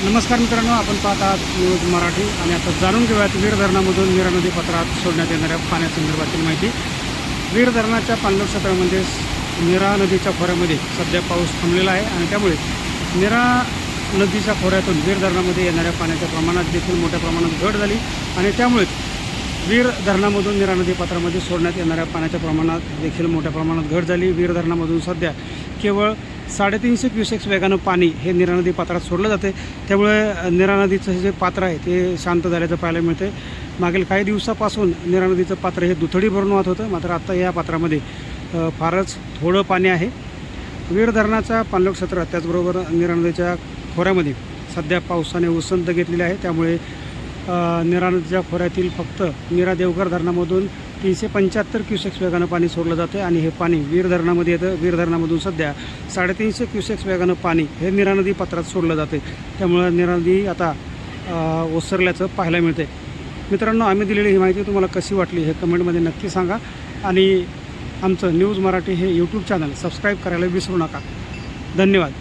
नमस्कार मित्रांनो आपण पाहत आहात न्यूज मराठी आणि आता जाणून घेऊयात वीर धरणामधून नीरा नदी पात्रात सोडण्यात येणाऱ्या पाण्यासंदर्भातील माहिती. वीर धरणाच्या पाणलोट क्षेत्रामध्ये निरा नदीच्या खोऱ्यामध्ये सध्या पाऊस थांबलेला आहे आणि त्यामुळे मीरा नदीच्या खोऱ्यातून वीर धरणामध्ये येणाऱ्या पाण्याच्या प्रमाणात देखील मोठ्या प्रमाणात घट झाली आणि त्यामुळेच वीर धरणामधून नीरा नदी पात्रामध्ये सोडण्यात येणाऱ्या पाण्याच्या प्रमाणात देखील मोठ्या प्रमाणात घट झाली. वीर धरणामधून सध्या केवळ साडेतीनशे क्युसेक्स वेगानं पाणी हे निरा नदी पात्रात सोडलं जाते. त्यामुळे निरा नदीचं हे जे पात्र आहे ते शांत झाल्याचं पाहायला मिळते मागील काही दिवसापासून निरा नदीचं पात्र हे दुथडी भरून वाहत होतं. मात्र आत्ता या पात्रामध्ये फारच थोडं पाणी आहे. वीर धरणाच्या पाणलोक क्षेत्रात त्याचबरोबर निरा नदीच्या खोऱ्यामध्ये सध्या पावसाने उसंत घेतलेली आहे. त्यामुळे निरा नदीच्या खोऱ्यातील फक्त नीरा देवघर धरणामधून तीनशे पंच्याहत्तर क्युसेक्स वेगानं पाणी सोडलं जातं आणि हे पाणी वीर धरणामध्ये येतं. वीर धरणामधून सध्या साडेतीनशे क्युसेक्स वेगानं पाणी हे नीरा नदी पात्रात सोडलं जाते त्यामुळं निरानदी आता ओसरल्याचं पाहायला मिळते मित्रांनो आम्ही दिलेली ही माहिती तुम्हाला कशी वाटली हे कमेंटमध्ये नक्की सांगा. आणि आमचं न्यूज मराठी हे यूट्यूब चॅनल सबस्क्राईब करायला विसरू नका. धन्यवाद.